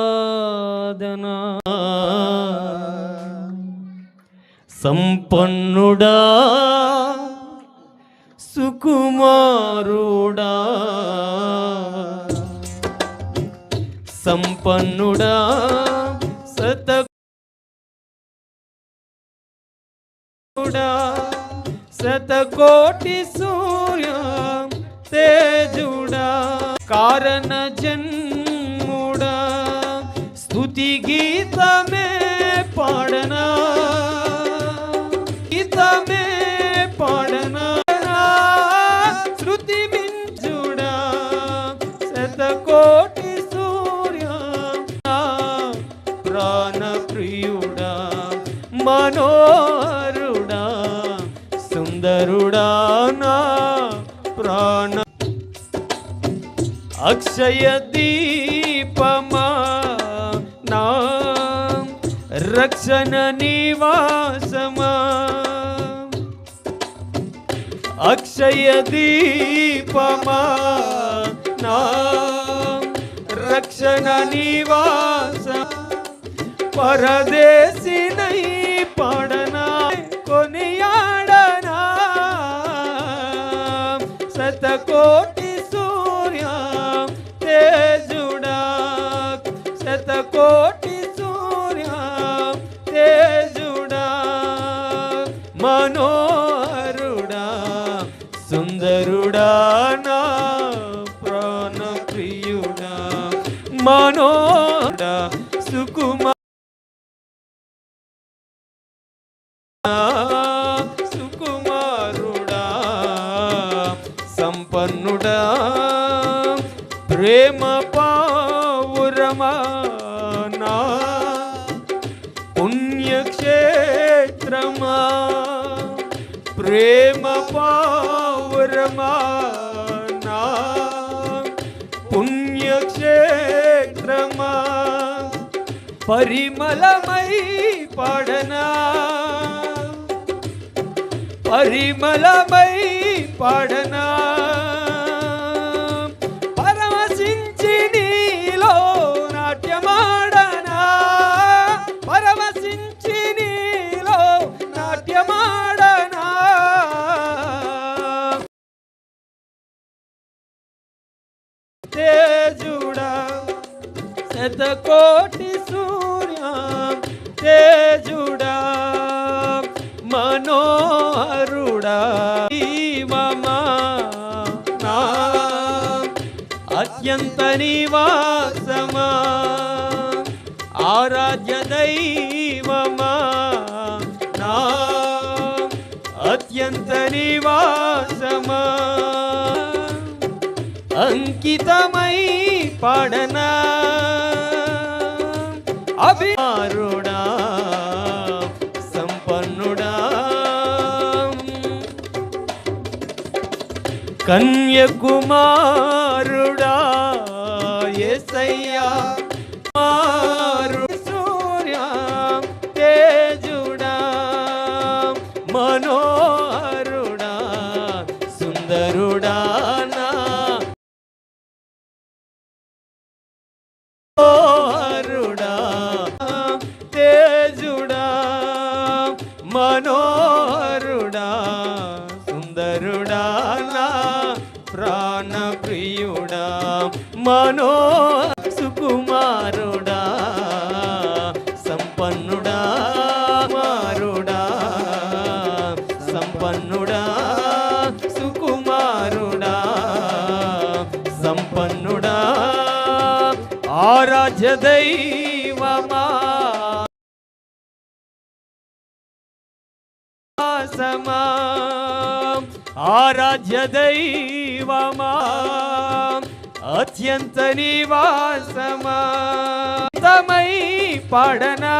ఆరాధనా సంపన్నుడా సుకుమారుడా సంపన్నుడా సత శతకోటి సూర్య తేజుడా కారణ జన్ముడా స్తుతి గీతమే పాడనా సుందరుడా నా ప్రాణ. అక్షయ దీపమా నా. రక్షణ నివాసమా. అక్షయ దీపమా నా. రక్షణ నివాస. పరదేశినై పాడనా. శతకోటి సూర్య తేజుడా మనోహరుడా సుందరుడా నా ప్రాణప్రియుడా మనోడా సుకుమార్ సుకుమారుడా సంపన్నుడా ప్రేమ పా ప్రేమ పావురమా నా పుణ్యక్షేత్రమా పరిమళమై పాడనా పరిమళమై పాడనా శతకోటి సూర్య తేజుడా మనోహరుడా జీవమా నా అత్యంత నివాసమా ఆరాధ్య దైవమా నా అత్యంత నివాసమా. అంకితమై పాడనా? అభిమారుడా సంపన్నుడా. కన్యకుమారుడా ఎసయ్యా మారు సూర్య తేజుడా మనోహర మనోరుడా సుందరుడా నా ప్రాణ మనో సుకుమారుడా సంపన్నుడా మారుడా సంపన్నుడా సుకుమారుడా సంపన్నుడా ఆరాధ్య దైవమా సమా ఆరాధ్య దైవమా. అత్యంత నివాసమా. తమై పాడనా.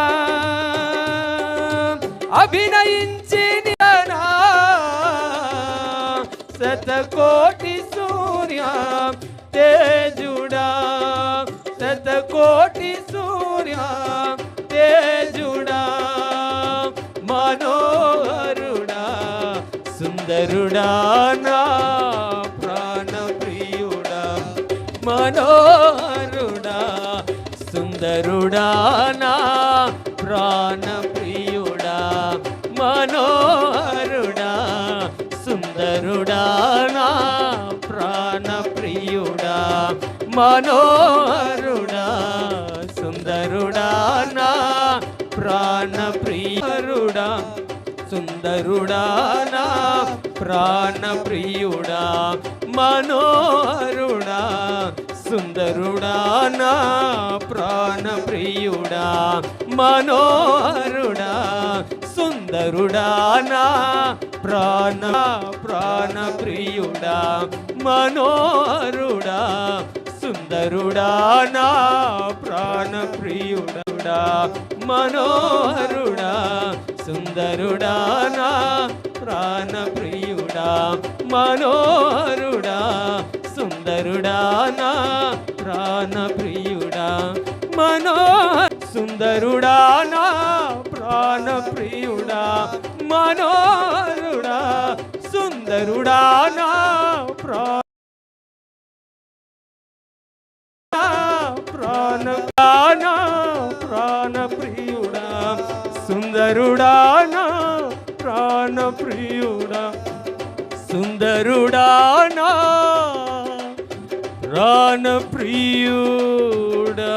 అభినయించి శతకోటి సూర్య తేజుడా. శతకోటి సూర్య సుందరుడా నా ప్రాణ ప్రియుడా మనోహరుడా సుందరుడా నా ప్రాణ ప్రియుడా మనోహరుడా సుందరుడా సుందరుడా నా ప్రాణ ప్రియుడా మనోహరుడా. సుందరుడా నా ప్రాణ ప్రియుడా మనోహరుడా. సుందరుడా నా ప్రాణ ప్రాణ ప్రియుడా మనోహరుడా. సుందరుడా నా ప్రాణ ప్రియుడా మనోహరుడా. సుందరుడా నా ప్రాణ మనోహరుడా సుందరుడా నా ప్రాణ ప్రియుడా మనో సుందరుడా నా ప్రాణ మనోహరుడా సుందరుడా నా ప్రా ప్రియుడా సుందరుడా నా ప్రాణ ప్రియుడా.